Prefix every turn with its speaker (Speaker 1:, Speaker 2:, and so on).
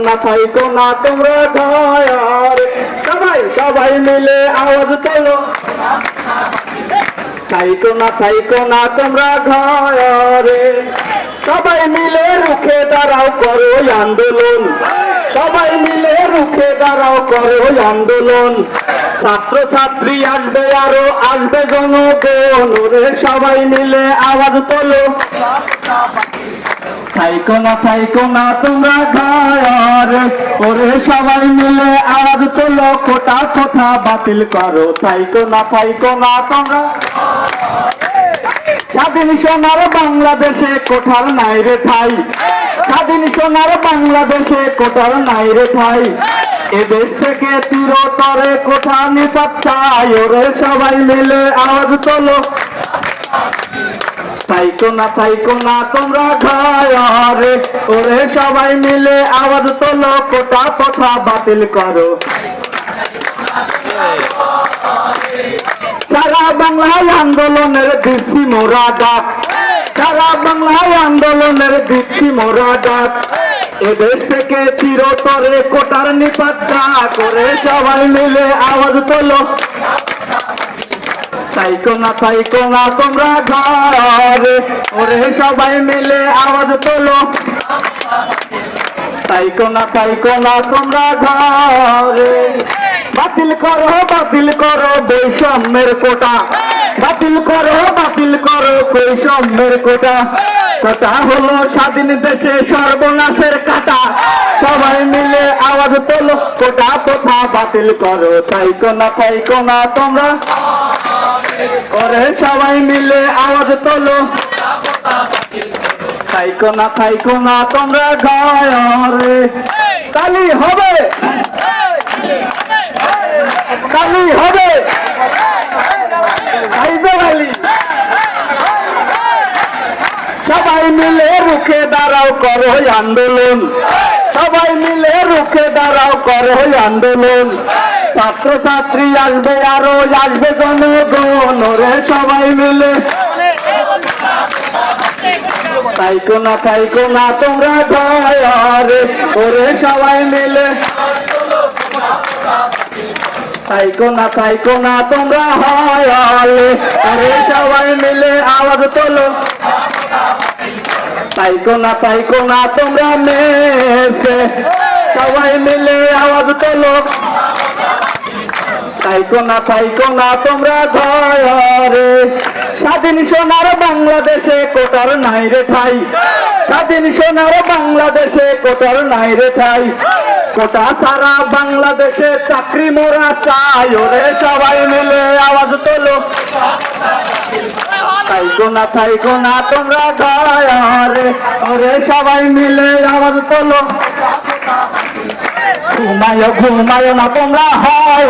Speaker 1: না থাইকো না তোমরা ঘর সবাই সবাই মিলে আওয়াজ তোলো। খাইতো না খাইতো না তোমরা ঘরে সবাই মিলে রুখে দাঁড়াও করো আন্দোলন। সবাই মিলে রুখে দাঁড়াও করো আন্দোলন। ছাত্র ছাত্রী আসবে, আরও আসবে জনগণ। সবাই মিলে আওয়াজ তোলো। থাইকো না থাইকো না তোমরা ঘর। ওরে সবাই মিলে আওয়াজ তোলো। কোটা কোথা বাতিল করো। থাইকো না থাইকো না তোমরা স্বাধীন সোনার বাংলাদেশে কোঠার নাই রে ঠাই। স্বাধীন সোনার বাংলাদেশে কোঠার নাই রে ঠাই। এ থেকে চিরতরে কোঠা নিপাত ওরে সবাই মিলে আওয়াজ তোলো। না না, তোমরা ঘরে ওরে সবাই মিলে আওয়াজ তোলো, কোটা কথা বাতিল করো। সারা বাংলায় আন্দোলনের দিচ্ছি মোরা ডাক। সারা বাংলায় আন্দোলনের দিচ্ছি মোরা ডাক। এদেশ থেকে চিরতরে কোটার নিপাত্তা করে সবাই মিলে আওয়াজ তোলো। তাইকো না তাইকো না, তোমরা ঘরে। ওরে সবাই মিলে আওয়াজ তোলো। তাইকো না তাইকো না, তোমরা ঘরে। বাতিল করো বাতিল করো বৈষম্যের কোটা। বাতিল করো বাতিল করো বৈষম্যের কোটা। কথা হলো স্বাধীন দেশে সর্বনাশের কাটা। সবাই মিলে আওয়াজ তোলো, কোটা কোথা বাতিল করো। তাইকো না তাইকো না তোমরা। করে সবাই মিলে আওয়াজ তোলো। খাইকো না খাইকো না তোমরা ঘরে। কালি হবে। কালি হবে হাইদর আলী সবাই মিলে রুখে দাঁড়াও করো আন্দোলন। সবাই মিলে রুখে দাঁড়াও করো আন্দোলন। ছাত্র ছাত্রী আসবে আরও আসবে জনগণ, ওরে সবাই মিলে। তাইকো না তাইকো না, তোমরা ঘরে ওরে সবাই মিলে। তাইকো না তাইকো না, তোমরা হয় আরে সবাই মিলে আওয়াজ তোলো। তাইকো না তাইকো না, তোমরা মেসে। সবাই মিলে আওয়াজ তোলো। তাইকো না তাইকো না, তোমরা ধরে স্বাধীন সোনার বাংলাদেশে কোটার নাই রে ঠাই। স্বাধীন সোনার বাংলাদেশে কোটার নাই রে ঠাই। কোটা সারা বাংলাদেশে চাকরি মোরা চাই ওরে সবাই মিলে আওয়াজ তোলো। তাই গোনা তোমরা গায়ারে ওরে সবাই মিলে আওয়াজ তোলো। ঘুমায় ঘুমায় না তোমরা হয়